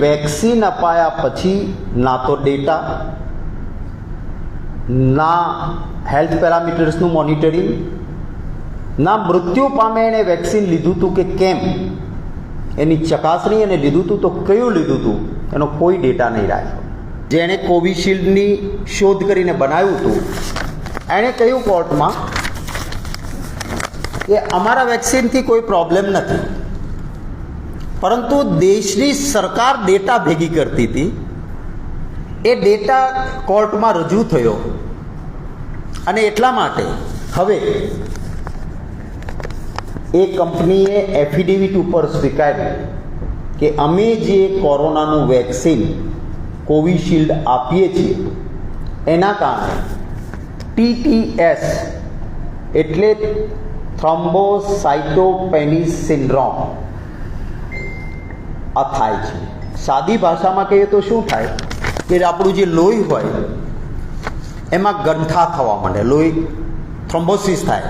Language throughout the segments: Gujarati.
વેક્સિન અપાયા પછી ના તો ડેટા ના હેલ્થ પેરામીટર્સનું મોનિટરિંગ ના મૃત્યુ પામે એણે વેક્સિન લીધું હતું કે કેમ? એની ચકાસણી અને લીધું હતું તો કયું લીધું હતું એનો કોઈ ડેટા નહીં રાખ્યો. જેણે કોવિશિલ્ડની શોધ કરીને બનાવ્યું હતું એણે કહ્યું કોર્ટમાં કે અમારા વેક્સિનથી કોઈ પ્રોબ્લેમ નથી. પરંતુ દેશની સરકાર ડેટા ભેગી કરતી હતી. એ ડેટા કોર્ટમાં રજૂ થયો. અને એટલા માટે હવે એ કંપનીએ એફિડેવિટ ઉપર સ્વીકાર્યું કે અમે જે કોરોનાનું વેક્સિન કોવિશિલ્ડ આપીએ છીએ, એના કારણે ટીટીએસ એટલે થ્રોમ્બોસાઇટોપેનિસ સિન્ડ્રોમ આ થાય છે. સાદી ભાષામાં કહીએ તો શું થાય? કે આપણું જે લોહી હોય, એમાં ગંઠા થવા માંડે. લોહી થ્રોમ્બોસિસ થાય.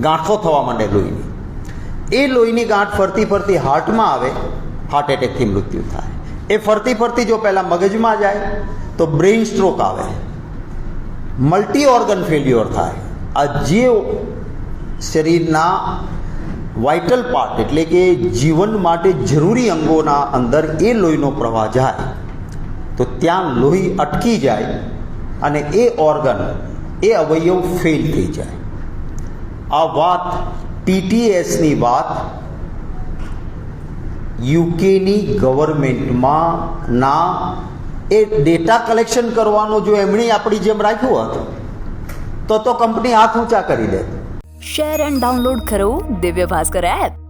ગાંઠો થવા માંડે લોહીની. એ લોહીની ગાંઠ ફરતી ફરતી હાર્ટમાં આવે હાર્ટ એટેકથી મૃત્યુ થાય. એ ફરતી ફરતી જો પહેલાં મગજમાં જાય, તો બ્રેઇન સ્ટ્રોક આવે. મલ્ટી ઓર્ગન ફેલ્યોર થાય. આ જે શરીરના વાઇટલ પાર્ટ એટલે કે જીવન માટે જરૂરી અંગોના અંદર એ લોહીનો પ્રવાહ જાય. તો ત્યાં લોહી અટકી જાય અને એ ઓર્ગન એ અવયવ ફેલ થઈ જાય. આ વાત પીટીએસની વાત યુકેની ગવર્મેન્ટમાં ના એ ડેટા કલેક્શન કરવાનું જો એમણે આપણી જેમ રાખ્યું હતું, તો તો કંપની હાથ ઊંચા કરી દે શેર એન્ડ ડાઉનલોડ કરો દિવ્ય ભાસ્કર એપ.